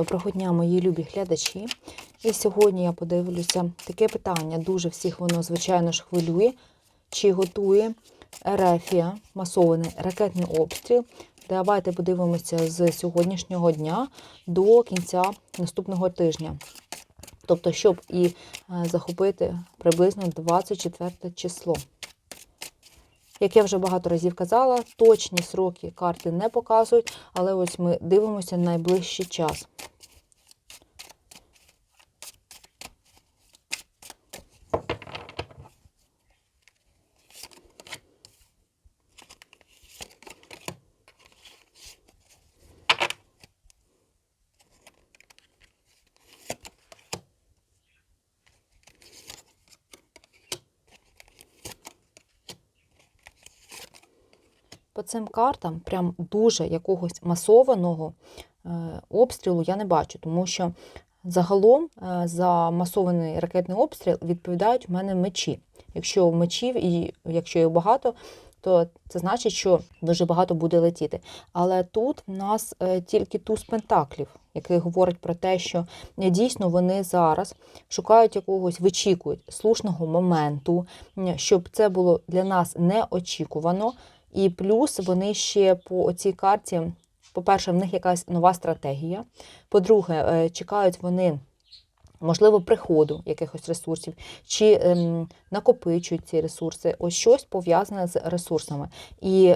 Доброго дня, мої любі глядачі. І сьогодні я подивлюся таке питання. Дуже всіх воно, звичайно ж, хвилює. Чи готує Ерефія масований ракетний обстріл? Давайте подивимося з сьогоднішнього дня до кінця наступного тижня. Тобто, щоб і е, захопити приблизно 24 число. Як я вже багато разів казала, точні сроки карти не показують, але ось ми дивимося найближчий час. По цим картам прям дуже якогось масованого е, обстрілу я не бачу, тому що загалом е, за масований ракетний обстріл відповідають в мене мечі. Якщо мечів і якщо їх багато, то це значить, що дуже багато буде летіти. Але тут в нас е, тільки туз пентаклів, який говорить про те, що дійсно вони зараз шукають якогось, вичікують слушного моменту, щоб це було для нас неочікувано. І плюс вони ще по цій карті, по-перше, в них якась нова стратегія. По-друге, е, чекають вони, можливо, приходу якихось ресурсів, чи ем, накопичують ці ресурси, ось щось пов'язане з ресурсами. І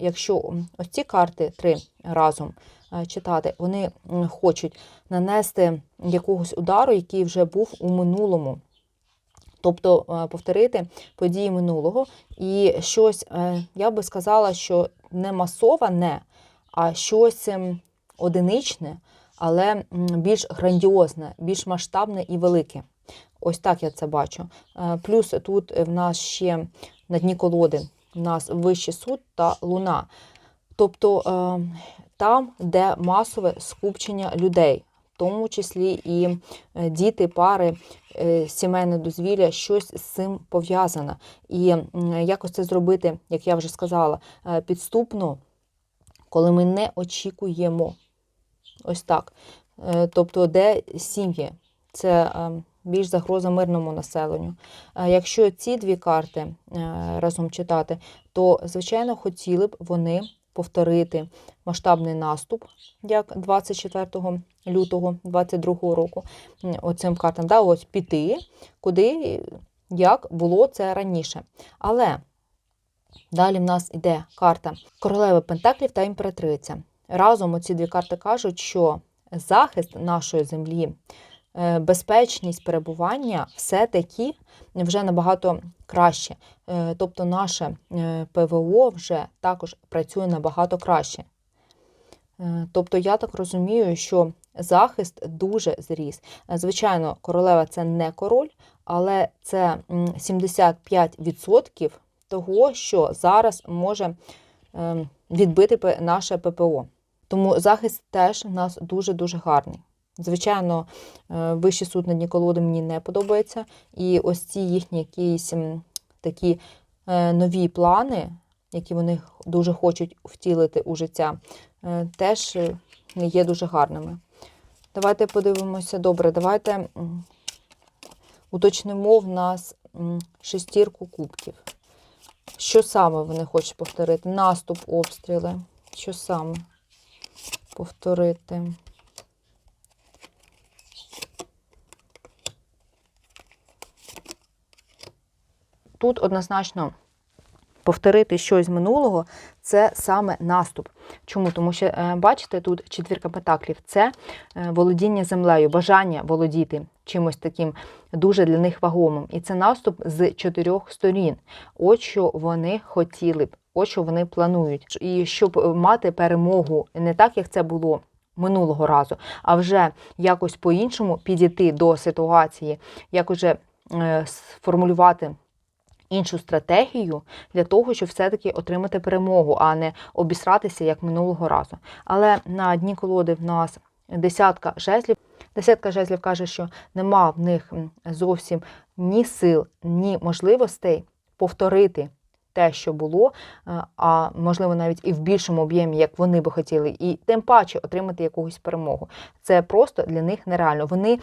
якщо ось ці карти три разом е, читати, вони хочуть нанести якогось удару, який вже був у минулому. Тобто е, повторити події минулого. І щось, е, я би сказала, що не масоване, а щось ем, одиничне, але більш грандіозне, більш масштабне і велике. Ось так я це бачу. Е, плюс тут в нас ще на дні колоди в нас вищий суд та луна. Тобто там, де масове скупчення людей тому числі і е, діти, пари, е, сімейне дозвілля, щось з цим пов'язане. І якось це зробити, як я вже сказала, е, підступно, коли ми не очікуємо. Ось так. Тобто, де сім'ї? Це більш загроза мирному населенню. Якщо ці дві карти разом читати, то, звичайно, хотіли б вони повторити масштабний наступ, як 24 лютого 22 року. Оцим картам да, ось піти, куди, як було це раніше. Але далі в нас йде карта королеви Пентаклів та імператриця. Разом оці дві карти кажуть, що захист нашої землі безпечність перебування все-таки вже набагато краще. Е, тобто наше е, ПВО вже також працює набагато краще. Тобто, я так розумію, що захист дуже зріс. Звичайно, королева це не король, але це 75% того, що зараз може відбити наше ППО. Тому захист теж у нас дуже-дуже гарний. Звичайно, е, вищий суд на дні колоди мені не подобається. І ось ці їхні якісь такі е, нові плани, які вони дуже хочуть втілити у життя, е, теж є дуже гарними. Давайте подивимося добре, давайте уточнимо в нас шестірку кубків. Що саме вони хочуть повторити? Наступ, обстріли. Що саме повторити? Тут однозначно повторити щось з минулого це саме наступ. Чому? Тому що, е, бачите, тут четвірка пентаклів це е, володіння землею, бажання володіти чимось таким дуже для них вагомим. І це наступ з чотирьох сторін. От що вони хотіли б, от що вони планують. І щоб мати перемогу не так, як це було. Минулого разу, а вже якось по-іншому підійти до ситуації, як уже е, сформулювати іншу стратегію для того, щоб все-таки отримати перемогу, а не обісратися як минулого разу. Але на дні колоди в нас десятка жезлів. Десятка жезлів каже, що нема в них зовсім ні сил, ні можливостей повторити те, що було, е, а можливо навіть і в більшому об'ємі, як вони би хотіли, і тим паче отримати якусь перемогу. Це просто для них нереально. Вони.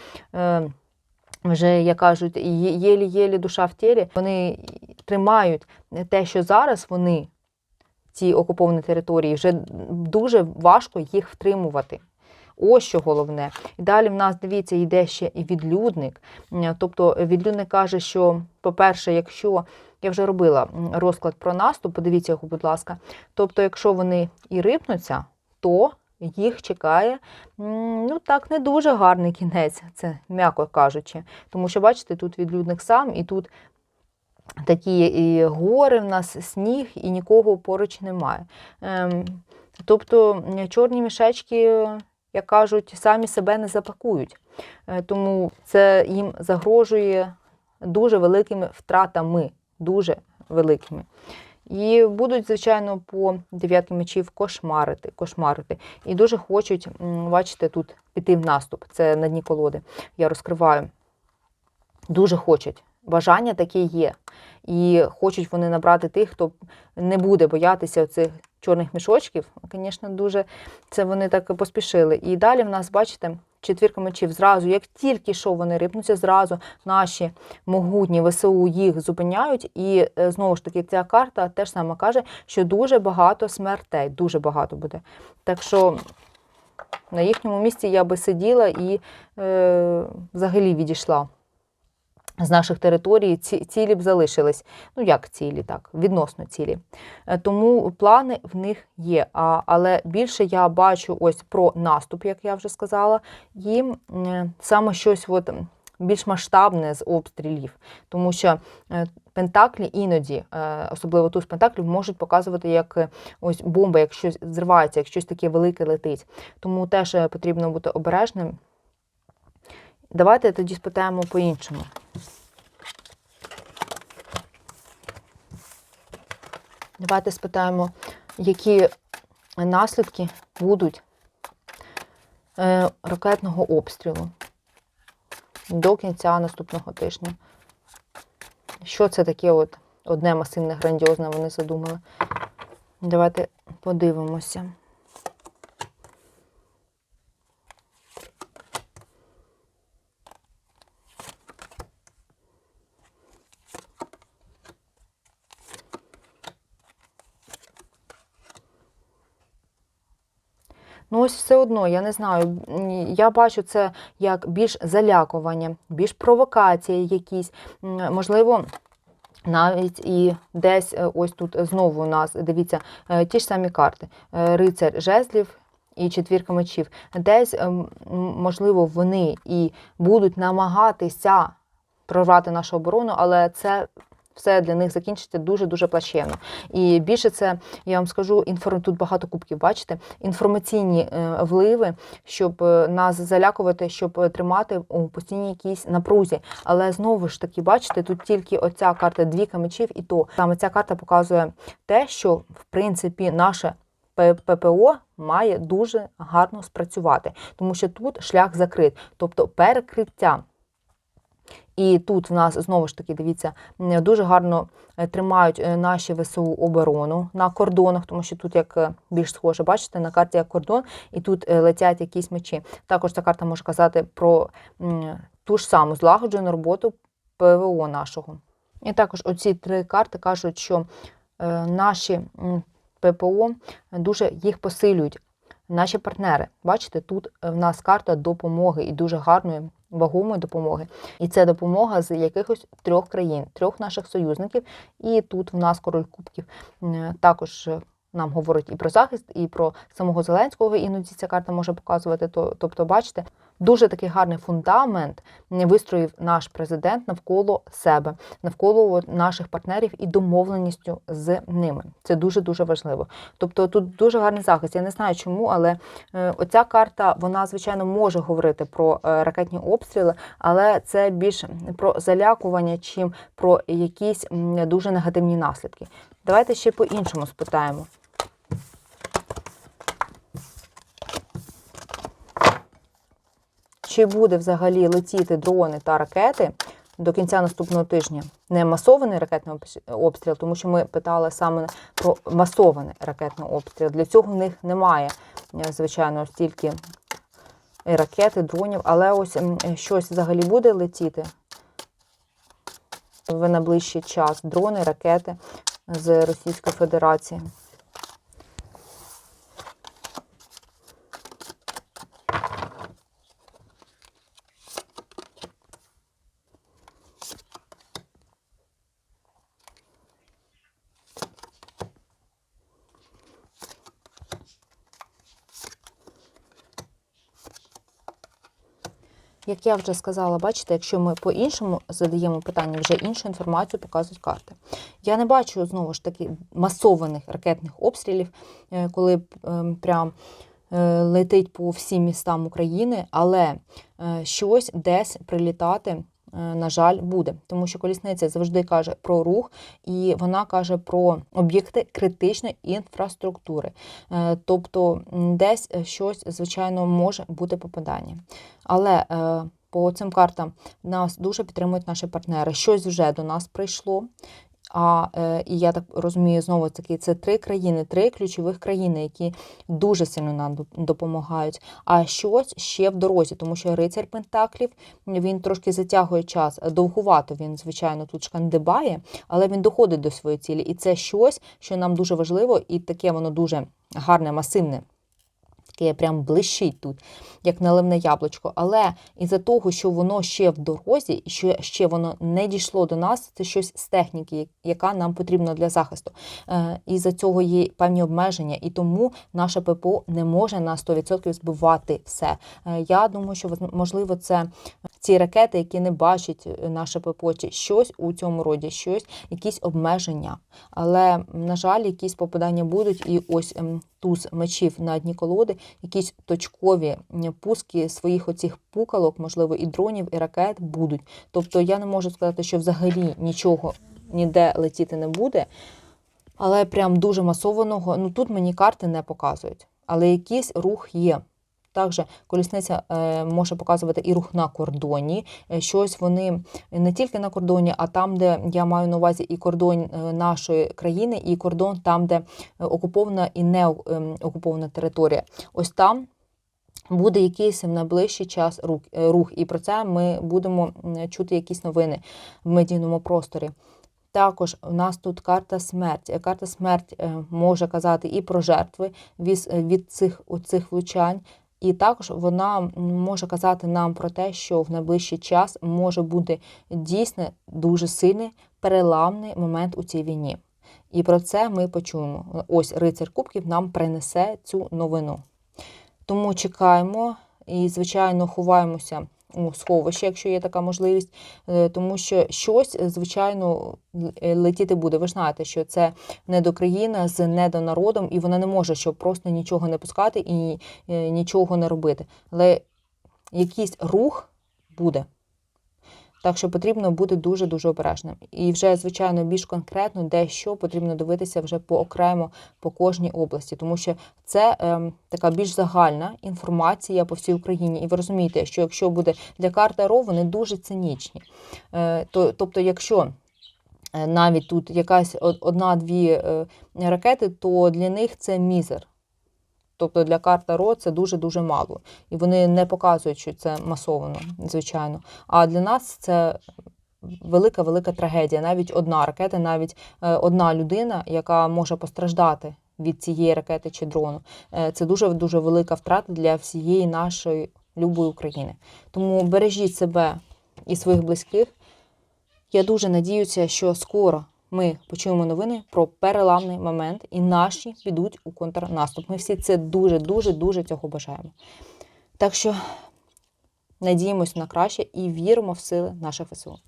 Вже, як кажуть, єлі-єлі душа в тілі, вони тримають те, що зараз вони, ці окуповані території, вже дуже важко їх втримувати. Ось що головне. І далі в нас, дивіться, йде ще і відлюдник. Тобто відлюдник каже, що, по-перше, якщо я вже робила розклад про наступ, подивіться його, будь ласка. Тобто, якщо вони і рипнуться, то їх чекає ну так не дуже гарний кінець, це м'яко кажучи. Тому що, бачите, тут відлюдник сам, і тут такі і гори в нас, сніг, і нікого поруч немає. Ем, тобто чорні мішечки, як кажуть, самі себе не запакують. Е, тому це їм загрожує дуже великими втратами, дуже великими. І будуть, звичайно, по дев'ятки мечів кошмарити. кошмарити. І дуже хочуть, бачите, тут піти в наступ. Це на дні колоди. Я розкриваю. Дуже хочуть. Бажання таке є. І хочуть вони набрати тих, хто не буде боятися цих чорних мішочків. Звісно, дуже це вони так поспішили. І далі в нас, бачите, четвірка мечів. Зразу, як тільки що вони рипнуться, зразу наші могутні ВСУ їх зупиняють. І е, знову ж таки, ця карта теж саме каже, що дуже багато смертей, дуже багато буде. Так що. На їхньому місці я би сиділа і е, взагалі відійшла з наших територій цілі б залишились. Ну, як цілі, так, відносно цілі. Е, тому плани в них є. А, Але більше я бачу ось про наступ, як я вже сказала, і саме щось от більш масштабне з обстрілів. Тому що е, Пентаклі іноді, е, особливо тут з пентаклів, можуть показувати як ось бомба, як щось зривається, як щось таке велике летить. Тому теж потрібно бути обережним. Давайте тоді спитаємо по-іншому. Давайте спитаємо, які наслідки будуть е, ракетного обстрілу до кінця наступного тижня. Що це таке от одне масивне, грандіозне вони задумали? Давайте подивимося. Ну, ось все одно, я не знаю. Я бачу це як більш залякування, більш провокації якісь, можливо. Навіть і десь е, ось тут знову у нас, дивіться, е, ті ж самі карти. Е, рицар жезлів і четвірка мечів. Десь, можливо, вони і будуть намагатися прорвати нашу оборону, але це все для них закінчиться дуже-дуже плачевно. І більше це, я вам скажу, інформ... тут багато кубків, бачите, інформаційні е, вливи, щоб е, нас залякувати, щоб е, тримати у постійній якійсь напрузі. Але знову ж таки, бачите, тут тільки оця карта двіка мечів, і то саме ця карта показує те, що в принципі наше. ППО має дуже гарно спрацювати, тому що тут шлях закрит, тобто перекриття. І тут в нас знову ж таки, дивіться, дуже гарно е, тримають е, наші ВСУ оборону на кордонах, тому що тут як е, більш схоже, бачите, на карті як кордон, і тут летять якісь мечі. Також ця карта може казати про ту ж саму злагоджену роботу ПВО нашого. І також оці три карти кажуть, що наші ППО дуже їх посилюють. Наші партнери, бачите, тут в нас карта допомоги і дуже гарної вагомої допомоги. І це допомога з якихось трьох країн, трьох наших союзників. І тут в нас король Кубків також. Нам говорить і про захист, і про самого Зеленського. Іноді ця карта може показувати. Тобто, бачите, Дуже такий гарний фундамент вистроїв наш президент навколо себе, навколо наших партнерів і домовленістю з ними. Це дуже дуже важливо. Тобто тут дуже гарний захист. Я не знаю чому, але е, оця карта вона звичайно може говорити про е, ракетні обстріли, але це більше про залякування, чим про якісь дуже негативні наслідки. Давайте ще по іншому спитаємо. Чи буде взагалі летіти дрони та ракети до кінця наступного тижня не масований ракетний обстріл, тому що ми питали саме про масований ракетний обстріл. Для цього в них немає, е, звичайно, стільки і ракет, і дронів, але ось щось взагалі буде летіти в найближчий час. Дрони, ракети з Російської Федерації. Як я вже сказала, бачите, якщо ми по-іншому задаємо питання, вже іншу інформацію показують карти. Я не бачу знову ж таки масованих ракетних обстрілів, е, коли прям е, летить по всім містам України, але е, щось десь прилітати. Е, На жаль, буде, тому що колісниця завжди каже про рух, і вона каже про об'єкти критичної інфраструктури. Е, Тобто десь щось, звичайно, може бути попадання. Але е, по цим картам нас дуже підтримують наші партнери. Щось вже до нас прийшло. А е, і я так розумію, знову таки, це три країни, три ключових країни, які дуже сильно нам доп- допомагають. А щось ще в дорозі, тому що рицар Пентаклів він трошки затягує час. Довгувато він, звичайно, тут шкандибає, але він доходить до своєї цілі. І це щось, що нам дуже важливо, і таке воно дуже гарне, масивне. Таке прям блищить тут, як наливне яблучко. Але із-за того, що воно ще в дорозі, і що ще воно не дійшло до нас, це щось з техніки, яка нам потрібна для захисту. Е, Із-за цього є певні обмеження, і тому наше ППО не може на 100% збивати все. Е, Я думаю, що можливо це ці ракети, які не бачать е, наше ППО, чи щось у цьому роді, щось, якісь обмеження. Але, на жаль, якісь попадання будуть, і ось ем, туз мечів на дні колоди, якісь точкові пуски своїх оцих пукалок, можливо, і дронів, і ракет будуть. Тобто я не можу сказати, що взагалі нічого ніде летіти не буде. Але прям дуже масованого, ну тут мені карти не показують, але якийсь рух є. Також колісниця е, може показувати і рух на кордоні. Е, Щось вони не тільки на кордоні, а там, де я маю на увазі і кордон е, нашої країни, і кордон там, де е, окупована і не ем, окупована територія. Ось там буде якийсь в найближчий час рух, е, рух. І про це ми будемо чути якісь новини в медійному просторі. Також у нас тут карта смерть. Е, Карта смерть е, може казати і про жертви від, е, цих, цих влучань. І також вона може казати нам про те, що в найближчий час може бути дійсно дуже сильний переламний момент у цій війні. І про це ми почуємо. Ось рицар Кубків нам принесе цю новину. Тому чекаємо і, звичайно, ховаємося у сховище, якщо є така можливість, е, тому що щось, звичайно, е, летіти буде. Ви ж знаєте, що це недокраїна з недонародом, і вона не може щоб просто нічого не пускати і е, нічого не робити. Але якийсь рух буде. Так що потрібно бути дуже-дуже обережним. І вже, звичайно, більш конкретно, де що потрібно дивитися вже по окремо по кожній області, тому що це ем, така більш загальна інформація по всій Україні. І ви розумієте, що якщо буде для карт Таро, вони дуже цинічні. Е, то, тобто, якщо е, навіть тут якась одна-дві е, ракети, то для них це мізер. Тобто для карт Таро це дуже-дуже мало. І вони не показують, що це масовано, звичайно. А для нас це велика-велика трагедія. Навіть одна ракета, навіть е, одна людина, яка може постраждати від цієї ракети чи дрону. Е, Це дуже-дуже велика втрата для всієї нашої любої України. Тому бережіть себе і своїх близьких. Я дуже надіюся, що скоро ми почуємо новини про переламний момент, і наші підуть у контрнаступ. Ми всі це дуже, дуже, дуже цього бажаємо. Так що надіємось на краще і віримо в сили наших ВСУ.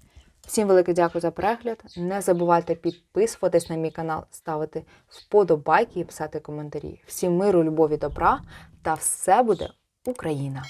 Всім велике дякую за перегляд. Не забувайте підписуватись на мій канал, ставити вподобайки і писати коментарі. Всім миру, любові, добра та все буде Україна!